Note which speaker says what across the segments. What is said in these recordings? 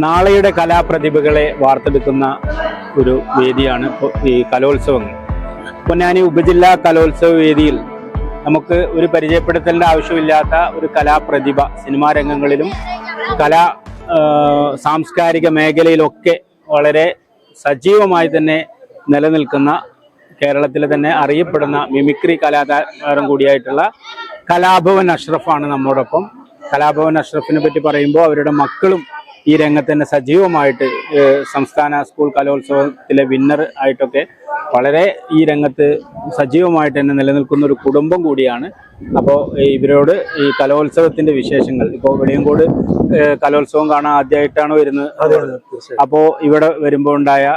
Speaker 1: നാളെയുടെ കലാപ്രതിഭകളെ വാർത്തെടുക്കുന്ന ഒരു വേദിയാണ് ഈ കലോത്സവങ്ങൾ പൊന്നാനി ഉപജില്ലാ കലോത്സവ വേദിയിൽ നമുക്ക് ഒരു പരിചയപ്പെടുത്തലിന്റെ ആവശ്യമില്ലാത്ത ഒരു കലാപ്രതിഭ സിനിമാ രംഗങ്ങളിലും കലാ സാംസ്കാരിക മേഖലയിലൊക്കെ വളരെ സജീവമായി തന്നെ നിലനിൽക്കുന്ന കേരളത്തിലെ തന്നെ അറിയപ്പെടുന്ന മിമിക്രി കലാകാരം കൂടിയായിട്ടുള്ള കലാഭവൻ അഷ്റഫാണ് നമ്മോടൊപ്പം. കലാഭവൻ അഷ്റഫിനെ പറ്റി പറയുമ്പോൾ അവരുടെ മക്കളും ഈ രംഗത്ത് തന്നെ സജീവമായിട്ട് സംസ്ഥാന സ്കൂൾ കലോത്സവത്തിലെ വിന്നർ ആയിട്ടൊക്കെ വളരെ ഈ രംഗത്ത് സജീവമായിട്ട് തന്നെ നിലനിൽക്കുന്ന ഒരു കുടുംബം കൂടിയാണ്. അപ്പോൾ ഇവരോട് ഈ കലോത്സവത്തിന്റെ വിശേഷങ്ങൾ ഇപ്പോൾ വെളിയങ്കോട് കലോത്സവം കാണാൻ ആദ്യമായിട്ടാണ് വരുന്നത്? അപ്പോൾ ഇവിടെ വരുമ്പോൾ ഉണ്ടായ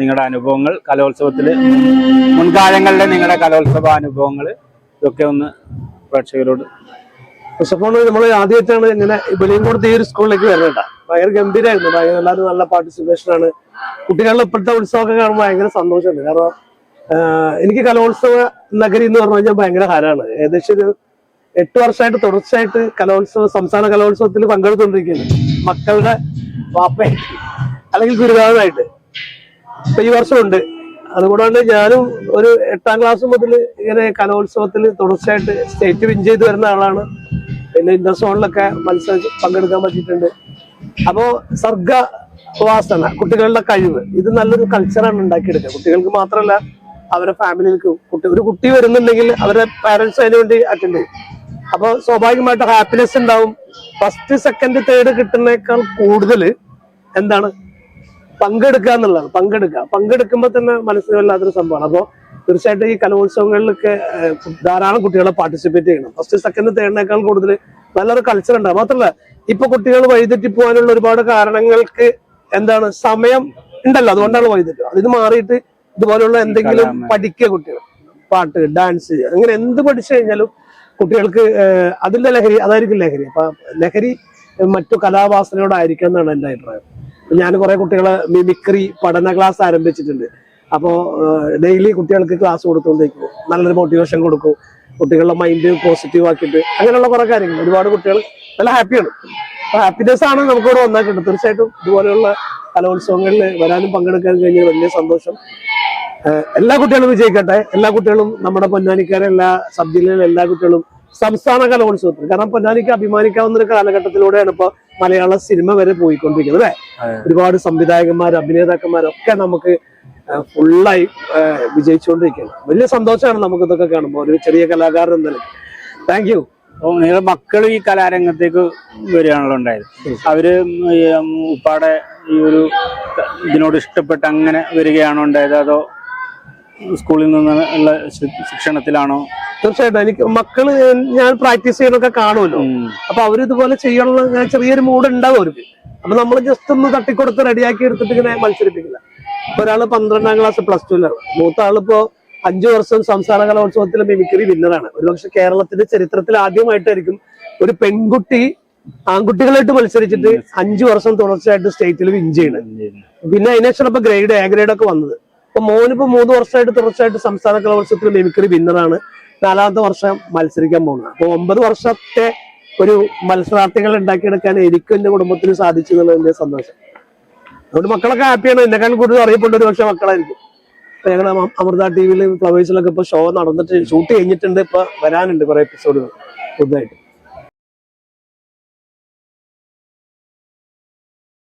Speaker 1: നിങ്ങളുടെ അനുഭവങ്ങൾ കലോത്സവത്തിൽ മുൻകാലങ്ങളിലെ നിങ്ങളുടെ കലോത്സവ അനുഭവങ്ങൾ ഇതൊക്കെ ഒന്ന് പ്രേക്ഷകരോട്
Speaker 2: ഫസ്റ്റ് ഓഫ് ഓൾ നമ്മൾ ആദ്യമായിട്ടാണ് ഇങ്ങനെ വെളിയങ്കോടത്തെ ഈ ഒരു സ്കൂളിലേക്ക് വരുന്നത് ഭയങ്കര ഗംഭീരമായിരുന്നു ഭയങ്കര എല്ലാവരും നല്ല പാർട്ടിസിപ്പേഷൻ ആണ്. കുട്ടികളുടെ ഇപ്പോഴത്തെ ഉത്സവമൊക്കെ കാണുമ്പോൾ ഭയങ്കര സന്തോഷമുണ്ട് കാരണം എനിക്ക് കലോത്സവ നഗരി എന്ന് പറഞ്ഞു കഴിഞ്ഞാൽ ഭയങ്കര ഹരമാണ് ഏകദേശം ഒരു എട്ട് വർഷമായിട്ട് തുടർച്ചയായിട്ട് കലോത്സവ സംസ്ഥാന കലോത്സവത്തിൽ പങ്കെടുത്തുകൊണ്ടിരിക്കുന്നു മക്കളുടെ വാപ്പയായിട്ട് അല്ലെങ്കിൽ ഗുരുനാഥനായിട്ട്. ഇപ്പൊ ഈ വർഷമുണ്ട്. അതുകൂടാണ്ട് ഞാനും ഒരു എട്ടാം ക്ലാസ് മുതൽ ഇങ്ങനെ കലോത്സവത്തിൽ തുടർച്ചയായിട്ട് സ്റ്റേറ്റ് വിൻ ചെയ്ത് വരുന്ന ആളാണ്. പിന്നെ ഇന്റർ സോണിലൊക്കെ മത്സരം പങ്കെടുക്കാൻ പറ്റിയിട്ടുണ്ട്. അപ്പോ സർഗ വാസന കുട്ടികളുടെ കഴിവ് ഇത് നല്ലൊരു കൾച്ചറാണ് ഉണ്ടാക്കിയെടുക്കുക. കുട്ടികൾക്ക് മാത്രമല്ല അവരെ ഫാമിലിക്ക് കുട്ടി ഒരു കുട്ടി വരുന്നുണ്ടെങ്കിൽ അവരുടെ പാരന്റ്സ് അതിനു വേണ്ടി അറ്റൻഡ് ചെയ്യും. അപ്പോൾ സ്വാഭാവികമായിട്ട് ഹാപ്പിനെസ് ഉണ്ടാവും. ഫസ്റ്റ് സെക്കൻഡ് തേർഡ് കിട്ടുന്നേക്കാൾ കൂടുതൽ എന്താണ്? പങ്കെടുക്കുക എന്നുള്ളതാണ്. പങ്കെടുക്കുക. പങ്കെടുക്കുമ്പോൾ തന്നെ മനസ്സിന് വല്ലാത്തൊരു സംഭവമാണ്. അപ്പോൾ തീർച്ചയായിട്ടും ഈ കലോത്സവങ്ങളിലൊക്കെ ധാരാളം കുട്ടികളെ പാർട്ടിസിപ്പേറ്റ് ചെയ്യണം. ഫസ്റ്റ് സെക്കൻഡ് തേർഡിനേക്കാൾ കൂടുതൽ നല്ലൊരു കൾച്ചർ ഉണ്ടാവും. മാത്രമല്ല ഇപ്പൊ കുട്ടികൾ വഴിതെറ്റി പോകാനുള്ള ഒരുപാട് കാരണങ്ങൾക്ക് എന്താണ് സമയം ഉണ്ടല്ലോ അതുകൊണ്ടാണ് വഴിതെറ്റി അതിന് മാറിയിട്ട് ഇതുപോലുള്ള എന്തെങ്കിലും പഠിക്കുക കുട്ടികൾ. പാട്ട് ഡാൻസ് അങ്ങനെ എന്ത് പഠിച്ചു കഴിഞ്ഞാലും കുട്ടികൾക്ക് അതിന്റെ ലഹരി അതായിരിക്കും ലഹരി. അപ്പൊ ലഹരി മറ്റു കലാവാസനയോടായിരിക്കും എന്നാണ് എന്റെ അഭിപ്രായം. ഞാൻ കുറെ കുട്ടികളെ മിമിക്രി പഠന ക്ലാസ് ആരംഭിച്ചിട്ടുണ്ട്. അപ്പോ ഡെയിലി കുട്ടികൾക്ക് ക്ലാസ് കൊടുത്തുകൊണ്ടിരിക്കും നല്ലൊരു മോട്ടിവേഷൻ കൊടുക്കും. കുട്ടികളുടെ മൈൻഡ് പോസിറ്റീവ് ആക്കിയിട്ട് അങ്ങനെയുള്ള കുറെ കാര്യങ്ങൾ. ഒരുപാട് കുട്ടികൾ നല്ല ഹാപ്പിയാണ് ഹാപ്പിനെസ് ആണ് നമുക്കിവിടെ വന്നാൽ കിട്ടും തീർച്ചയായിട്ടും ഇതുപോലെയുള്ള കലോത്സവങ്ങളിൽ വരാനും പങ്കെടുക്കാൻ കഴിഞ്ഞ വലിയ സന്തോഷം. എല്ലാ കുട്ടികളും വിജയിക്കട്ടെ. എല്ലാ കുട്ടികളും നമ്മുടെ പൊന്നാനിക്കാരെ എല്ലാ സബ് ജില്ലയിലെ എല്ലാ കുട്ടികളും സംസ്ഥാന കലോത്സവത്തിൽ കാരണം പൊന്നാനിക്ക് അഭിമാനിക്കാവുന്ന ഒരു കാലഘട്ടത്തിലൂടെയാണ് ഇപ്പൊ മലയാള സിനിമ വരെ പോയിക്കൊണ്ടിരിക്കുന്നത് അല്ലെ? ഒരുപാട് സംവിധായകന്മാരും അഭിനേതാക്കന്മാരൊക്കെ നമുക്ക് ഫുള്ളായി വിജയിച്ചുകൊണ്ടിരിക്കുകയാണ്. വലിയ സന്തോഷമാണ് നമുക്ക് ഇതൊക്കെ കാണുമ്പോൾ. ഒരു ചെറിയ കലാകാരൻ എന്ന നിലയ്ക്ക്. താങ്ക് യു
Speaker 1: അപ്പോൾ നിങ്ങളുടെ മക്കളും ഈ കലാരംഗത്തേക്ക് വരികയാണല്ലോ ഉണ്ടായത്. അവർ ഉപ്പാടെ ഈ ഒരു ഇതിനോട് ഇഷ്ടപ്പെട്ട് അങ്ങനെ വരികയാണോ ഉണ്ടായത്? അതോ സ്കൂളിൽ നിന്ന് ഉള്ള ശിക്ഷണത്തിലാണോ?
Speaker 2: തീർച്ചയായിട്ടും. എനിക്ക് മക്കൾ ഞാൻ പ്രാക്ടീസ് ചെയ്യണൊക്കെ കാണുമല്ലോ. അപ്പൊ അവർ ഇതുപോലെ ഇങ്ങനെ ചെറിയൊരു മൂഡ് ഉണ്ടാവും അവർക്ക്. അപ്പൊ നമ്മൾ ജസ്റ്റ് ഒന്ന് തട്ടിക്കൊടുത്ത് റെഡിയാക്കി എടുത്തിട്ട് ഇങ്ങനെ മത്സരിപ്പിക്കില്ല. ഇപ്പൊ ഒരാൾ പന്ത്രണ്ടാം ക്ലാസ് പ്ലസ് ടുവിലാണ് മൂത്ത ആളിപ്പോ അഞ്ചു വർഷം സംസ്ഥാന കലോത്സവത്തിലെ മിമിക്രി വിന്നറാണ്. ഒരുപക്ഷെ കേരളത്തിന്റെ ചരിത്രത്തിൽ ആദ്യമായിട്ടായിരിക്കും ഒരു പെൺകുട്ടി ആൺകുട്ടികളായിട്ട് മത്സരിച്ചിട്ട് അഞ്ചു വർഷം തുടർച്ചയായിട്ട് സ്റ്റേറ്റിൽ വിൻ ചെയ്യണം. പിന്നെ അതിനുശേഷം ഇപ്പൊ ഗ്രേഡ് എ ഗ്രേഡ് ഒക്കെ വന്നത്. അപ്പൊ മോനിപ്പോ മൂന്ന് വർഷമായിട്ട് തുടർച്ചയായിട്ട് സംസ്ഥാന കലോത്സവത്തിൽ മിമിക്രി വിന്നറാണ്. നാലാമത്തെ വർഷം മത്സരിക്കാൻ പോകുന്നത്. അപ്പൊ ഒമ്പത് വർഷത്തെ ഒരു മത്സരാർത്ഥികൾ ഉണ്ടാക്കിയെടുക്കാൻ എനിക്കും എന്റെ കുടുംബത്തിന് സാധിച്ചു എന്നുള്ളത് എന്റെ സന്തോഷം. അതുകൊണ്ട് മക്കളൊക്കെ ഹാപ്പിയാണ്. എന്നെക്കാൾ കൂടുതൽ അറിയപ്പെടുന്ന ഒരു പക്ഷെ മക്കളായിരിക്കും. ഇപ്പൊ ഞങ്ങൾ അമൃത ടി വിയിൽ ഫ്ലവേഴ്സിലൊക്കെ ഇപ്പൊ ഷോ നടന്നിട്ട് ഷൂട്ട് കഴിഞ്ഞിട്ടുണ്ട് ഇപ്പൊ വരാനുണ്ട് കുറെ എപ്പിസോഡുകൾ പുതുതായിട്ട്.